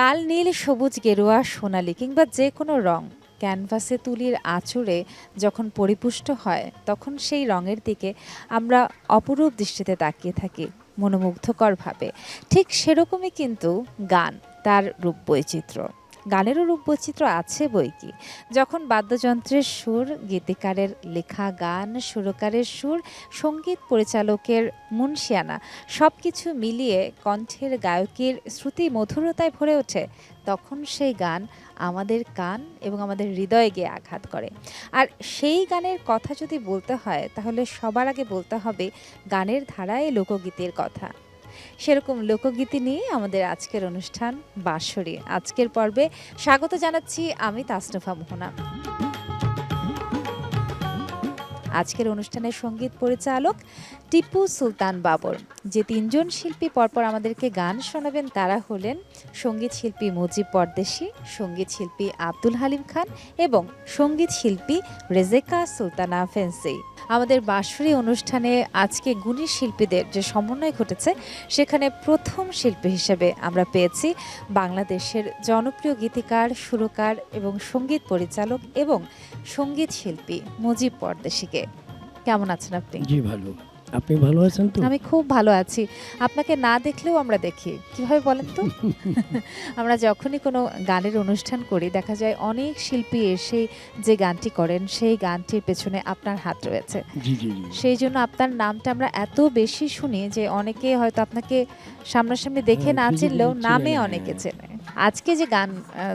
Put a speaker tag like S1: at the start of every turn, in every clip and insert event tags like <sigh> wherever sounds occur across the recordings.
S1: লাল, নীল, সবুজ, গেরুয়া, সোনালি কিংবা যে কোনো রং ক্যানভাসে তুলির আঁচড়ে যখন পরিপুষ্ট হয়, তখন সেই রঙের দিকে আমরা অপরূপ দৃষ্টিতে তাকিয়ে থাকি মনোমুগ্ধকরভাবে। ঠিক সেরকমই কিন্তু গান, তার রূপ বৈচিত্র্য। গানেরও রূপ বৈচিত্র্য আছে বই কি? যখন বাদ্যযন্ত্রের সুর, গীতিকারের লেখা গান, সুরকারের সুর, সংগীত পরিচালকের মুনশিয়ানা সব কিছু মিলিয়ে কণ্ঠের গায়কের শ্রুতি মধুরতায় ভরে ওঠে, তখন সেই গান আমাদের কান এবং আমাদের হৃদয়ে গিয়ে আঘাত করে। আর সেই গানের কথা যদি বলতে হয়, তাহলে সবার আগে বলতে হবে গানের ধারায় লোকগীতের কথা। সেরকম লোকগীতি নিয়ে আমাদের আজকের অনুষ্ঠান বাঁশরী। আজকের পর্বে স্বাগত জানাচ্ছি আমি তাসনুফা মোহনা। আজকের অনুষ্ঠানের সংগীত পরিচালক টিপু সুলতান বাবর। যে তিনজন শিল্পী পরপর আমাদেরকে গান শোনাবেন তারা হলেন সংগীত শিল্পী মুজিব পরদেশি, সংগীত শিল্পী আব্দুল হালিম খান এবং সংগীত শিল্পী রেজেকা সুলতানা ফেন্সি। আমাদের বাঁশরী অনুষ্ঠানে আজকে গুণী শিল্পীদের যে সমন্বয় ঘটেছে, সেখানে প্রথম শিল্পী হিসেবে আমরা পেয়েছি বাংলাদেশের জনপ্রিয় গীতিকার, সুরকার এবং সংগীত পরিচালক এবং সংগীত শিল্পী মুজিব পরদেশিকে। কেমন আছেন আপনি?
S2: জি ভালো। আপনি ভালো আছেন তো?
S1: আমি খুব ভালো আছি। আপনাকে না দেখলেও আমরা দেখি। কীভাবে বলেন তো? <laughs> আমরা যখনই কোনো গানের অনুষ্ঠান করি দেখা যায় অনেক শিল্পী এসে যে গানটি করেন সেই গানটির পেছনে আপনার হাত রয়েছে।
S2: জি জি জি।
S1: সেই জন্য আপনার নামটা আমরা এত বেশি শুনি যে অনেকে হয়তো আপনাকে সামনাসামনি দেখে
S2: হ্যাঁ,
S1: না চিনলেও নামে অনেকে
S2: হ্যাঁ।
S1: চেনে। আজকে যে গান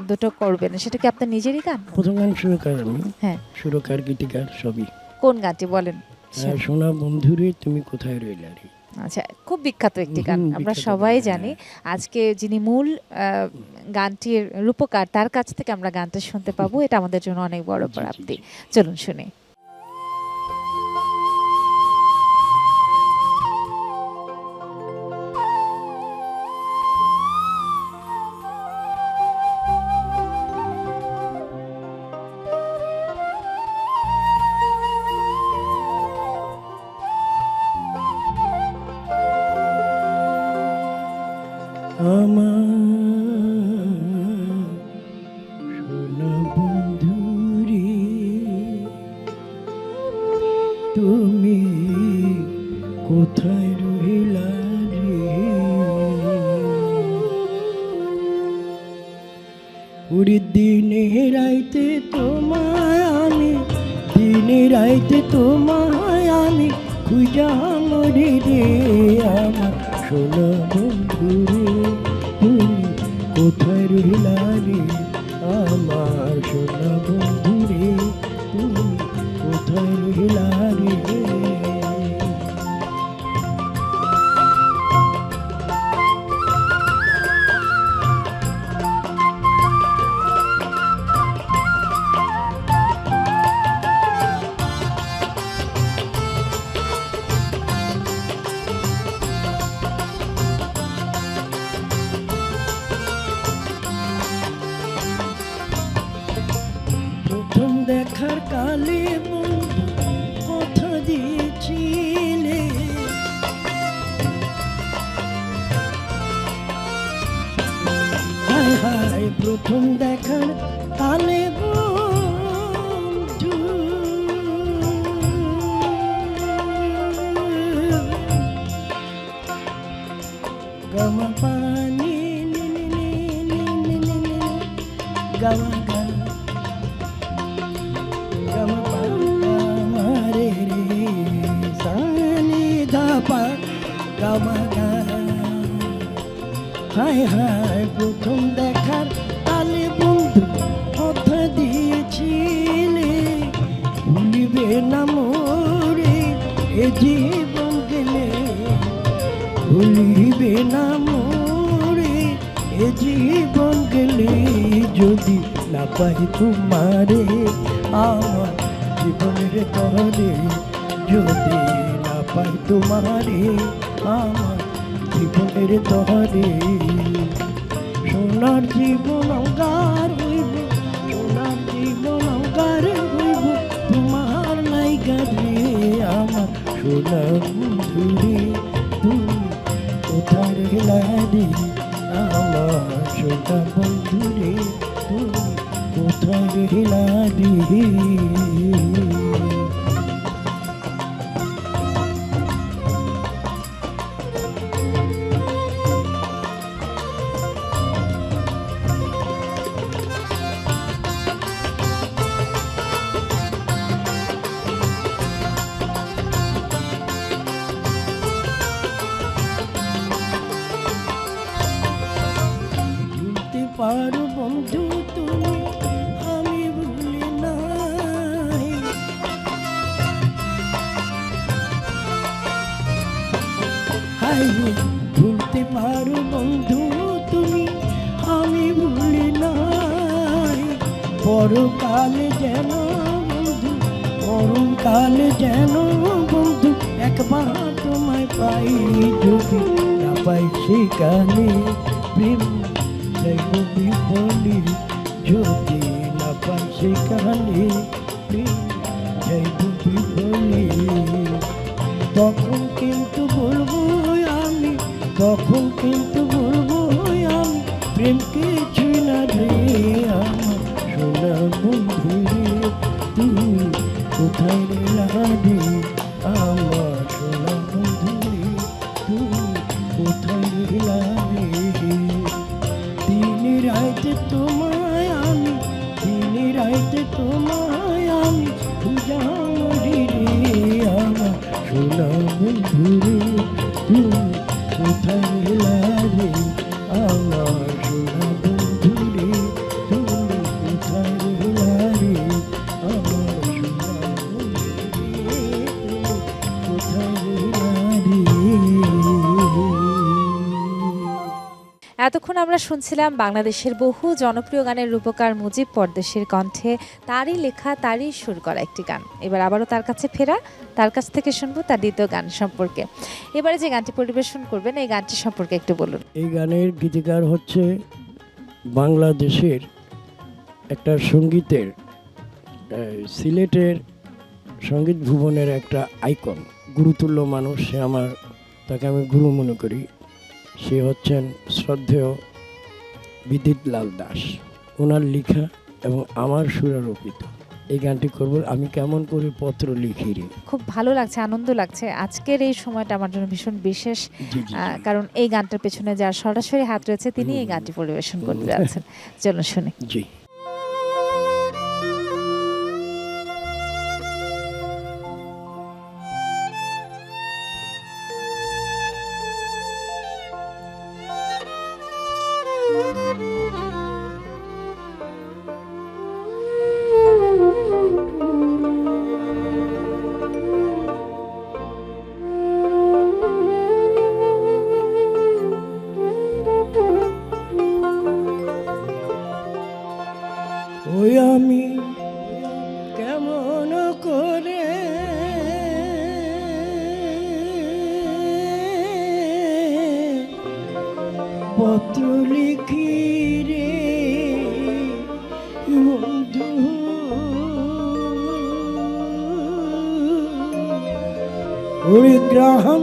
S1: দুটো করবেন সেটা কি আপনার নিজেরই গান?
S2: প্রথম গান সুরকার আমি।
S1: হ্যাঁ।
S2: সুরকার গীতিকার সবই।
S1: কোন গানটি বলেন?
S2: আর সোনা বন্ধুরে তুমি কোথায় রইলা রে?
S1: আচ্ছা খুব বিখ্যাত একটি গান। আমরা সবাই জানি
S2: হ্যাঁ।
S1: আজকে যিনি মূল আহ, গানটির রূপকার তার কাছ থেকে আমরা গানটা শুনতে পাবো। এটা আমাদের জন্য অনেক বড় প্রাপ্তি। চলুন শুনি।
S2: তুমি কোথায় রইলা রে? দিনে রাইতে তোমায় আমি দিনে রাইতে তোমায় আমি খুঁজা মরি রে আমার সোনা বন্ধু রে। তুমি কোথায় রইলা রে? আমার সোনা বন্ধু রে। তুমি কোথায় রইলা দেখার কালে কথা দিয়েছিলে। প্রথম দেখার পাই তোমারে, আমার জীবনের তরে যদি না পাই তোমারে, আমার জীবনের তরে সোনার জীবন অঙ্গার হইব, সোনার জীবন অঙ্গার হইব, তোমার নাই গারে আমার সোনার বন্ধুরে তুমি কোথায় রে আমার সোনা বন্ধু রে তুমি কোথায় সেখানে প্রেম আমরা
S1: শুনছিলাম বাংলাদেশের বহু জনপ্রিয় গানের রূপকার মুজিব পরদেশের কণ্ঠে তারই লেখা, তারই সুর করা একটি গান। এবার আবারও তার কাছে ফেরা, তার কাছ থেকে শুনব তার দ্বিতীয় গান সম্পর্কে। এবারে যে গানটি পরিবেশন করবেন, এই গানটি সম্পর্কে একটু বলুন।
S2: এই গানের গীতিকার হচ্ছে বাংলাদেশের একটা সঙ্গীতের সিলেটের সংগীত ভুবনের একটা আইকন। গুরুতুল্য মানুষ, সে আমার, তাকে আমি গুরু মনে করি। সে হচ্ছেন শ্রদ্ধেয় বিদিত লাল দাস। ওনার লেখা এবং আমার সুরারোপিত। এই গানটি করব আমি কেমন করে পত্র লিখি রে?
S1: খুব ভালো লাগছে আনন্দ লাগছে। আজকের এই সময়টা আমার জন্য ভীষণ বিশেষ কারণ এই গানটার পেছনে যার সরাসরি হাত রয়েছে তিনি এই গানটি পরিবেশন করতে যাচ্ছেন। <laughs> চলুন শুনি।
S2: জি। পত্র লিখি রে বন্ধু। ওই গ্রাম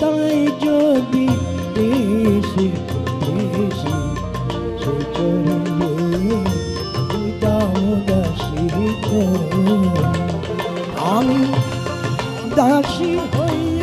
S2: তাই যদি দেশে দেশে সে চরণে উদাম দাসী আমি দাসী হইয়া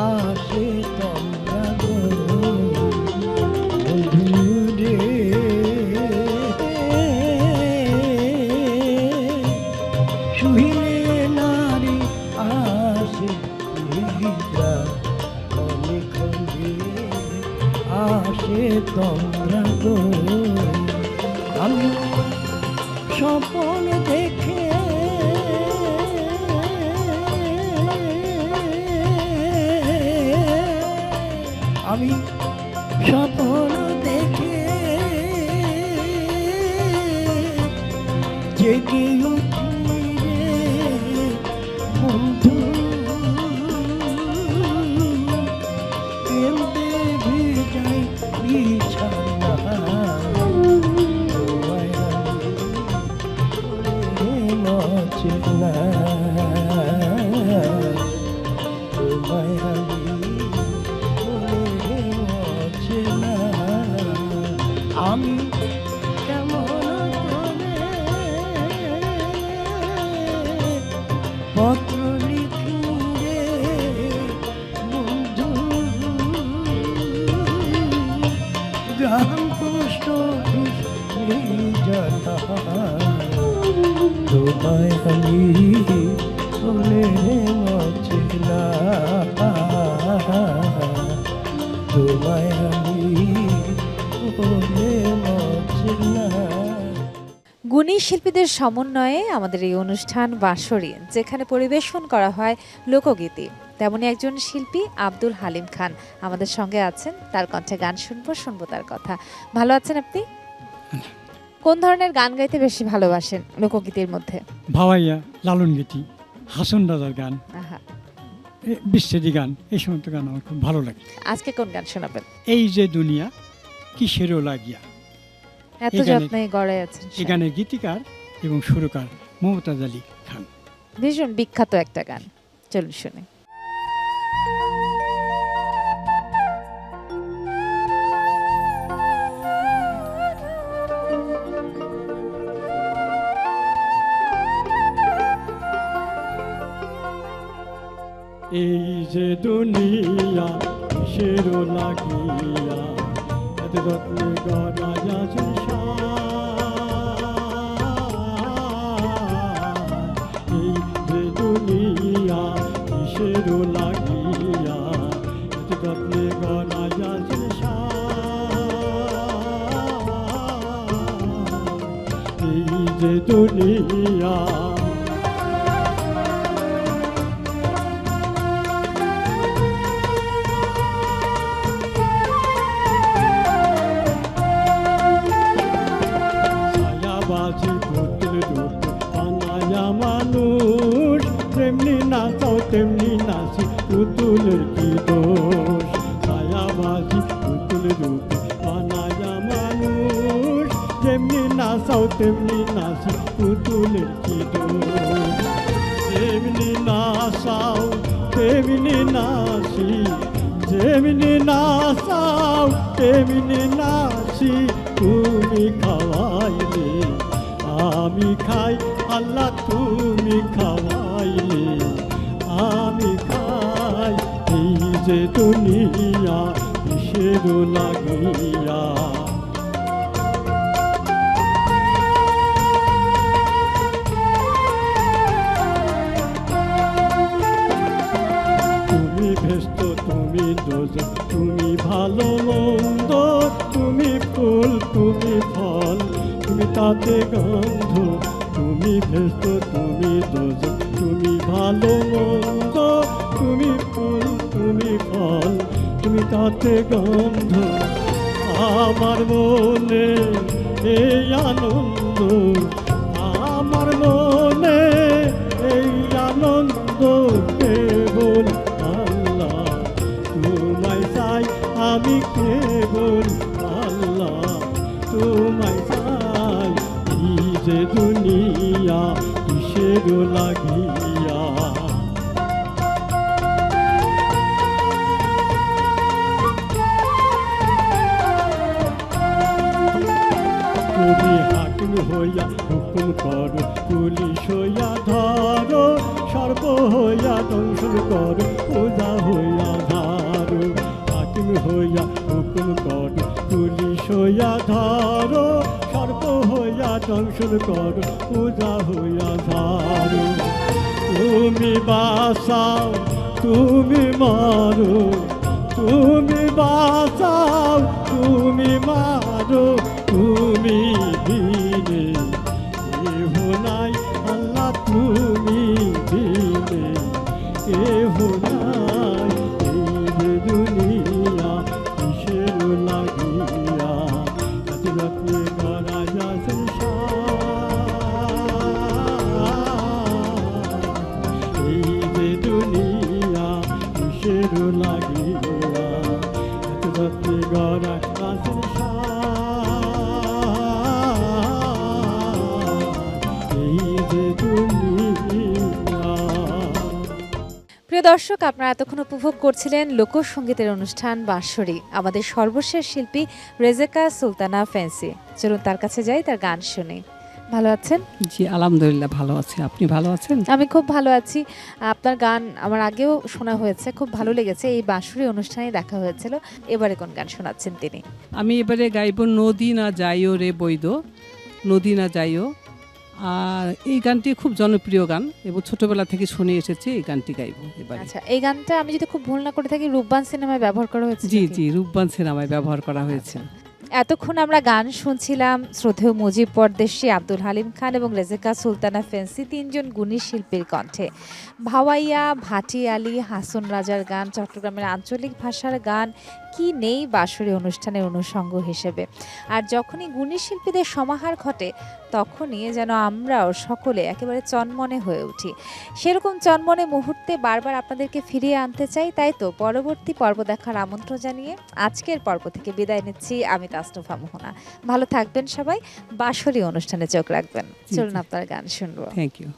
S2: আসে তোমরা
S1: গুণী শিল্পীদের সমন্বয়ে আমাদের এই অনুষ্ঠান বাঁশরী যেখানে পরিবেশন করা হয় লোকগীতি। তেমনই একজন শিল্পী আব্দুল হালিম খান আমাদের সঙ্গে আছেন। তার কণ্ঠে গান শুনব শুনব তার কথা। ভালো আছেন আপনি? কোন ধরনের গান গাইতে বেশি ভালোবাসেন লোকগীতির মধ্যে?
S3: ভাওয়াইয়া লালন গীতি হাসন রাজার গান বিচ্ছেদি গান এই সমস্ত গান আমার খুব ভালো লাগে।
S1: আজকে কোন গান শোনাবেন?
S3: এই যে দুনিয়া কিসেরও লাগিয়া।
S1: এত যত্নে গড়ে আছেন
S3: গানের গীতিকার এবং সুরকার মমতাজ আলী খান।
S1: ভীষণ বিখ্যাত একটা গান। চলুন শুনে।
S3: এই যে দুনিয়া কিসেরও লাগিয়া এত যত্নে গড়া যাচ্ছে এই যে দুনিয়া কিসেরও লাগিয়া এত যত্নে গড়া যাচ্ছে এই
S4: পুতুলের কি দোষ? রূপে বানায়া মানুষ। যেমনি নাচাও, তেমনি নাচি পুতুলের কি দোষ? যেমনি নাচাও, তেমনি নাচি। যেমনি নাচাও, তেমনি নাচি। তুমি খাওয়াইলে, আমি খাই, আল্লাহ তুমি খাওয়াইলে যে দুনিয়া, কিসের লাগিয়া? তুমি ভেস্ত, তুমি দোজ, তুমি ভালো মন্দ, তুমি ফুল, তুমি ফল, তুমি তাতে গন্ধ। তুমি ভেস্ত, তুমি দোজ, তুমি ভালো মন্দ, তুমি ফুল তুমি ফল, তুমি তাতে গন্ধ। আমার মনে এই আনন্দ, আমার মনে এই আনন্দ কেবল আল্লাহ। তোমায় চাই আমি কেবল আল্লাহ। তোমায় চাই যে দুনিয়া, কিসের লাগিয়া হইয়া হুকুম করো, পুলিশ হইয়া ধরো সর্ব হইয়া দংশন করো, পূজা হইয়া ধারো, হাকিম হইয়া হুকুম করো, পুলিশ হইয়া ধরো সর্ব হইয়া দংশন করো, পূজা হইয়া ধারো। তুমি বাসাও তুমি মারো, তুমি বাঁচাও, তুমি মারো, তুমি
S1: দর্শক আপনারা এতক্ষণ উপভোগ করছিলেন লোকসঙ্গীতের অনুষ্ঠান বাঁশরী। আমাদের সর্বশেষ শিল্পী রেজেকা সুলতানা ফ্যান্সি। চলুন তার কাছে যাই তার গান শুনি। ভালো আছেন?
S5: জি আলহামদুলিল্লাহ ভালো আছি। আপনি ভালো আছেন?
S1: আমি খুব ভালো আছি। আপনার গান আমার আগেও শোনা হয়েছে খুব ভালো লেগেছে। এই বাঁশুরি অনুষ্ঠানে দেখা হয়েছিল। এবারে কোন গান শোনাচ্ছেন তিনি?
S5: আমি এবারে গাইব নদী না যাইও রে বৈদ নদী না যাইও আর এই গানটি খুব জনপ্রিয় গান। এবং ছোটবেলা থেকে শুনে এসেছি এই গানটি গাইব এবারে।
S1: আচ্ছা এই গানটা আমি যদি খুব ভুল না করে থাকি রূপবান সিনেমায় ব্যবহার করা হয়েছে
S5: জি জি রূপবান সিনেমায় ব্যবহার করা হয়েছে।
S1: এতক্ষণ আমরা গান শুনছিলাম শ্রদ্ধেয় মুজিব পরদেশি আব্দুল হালিম খান এবং রেজেকা সুলতানা ফেন্সি তিনজন গুণী শিল্পীর কণ্ঠে। ভাওয়াইয়া ভাটি আলী হাসন রাজার গান চট্টগ্রামের আঞ্চলিক ভাষার গান কি নেই বাঁশরী অনুষ্ঠানের অনুষঙ্গ হিসেবে। আর যখনই গুণী শিল্পীদের সমাহার ঘটে তখনই যেন আমরাও সকলে একেবারে চনমনে হয়ে উঠি। সেরকম চনমনে মুহূর্তে বারবার আপনাদেরকে ফিরিয়ে আনতে চাই তাই তো? পরবর্তী পর্ব দেখার আমন্ত্রণ জানিয়ে আজকের পর্ব থেকে বিদায় নিচ্ছি আমি তাস্তফা মোহনা। ভালো থাকবেন সবাই বাঁশরী অনুষ্ঠানে চোখ রাখবেন। চলুন আপনার গান শুনব।
S5: Thank you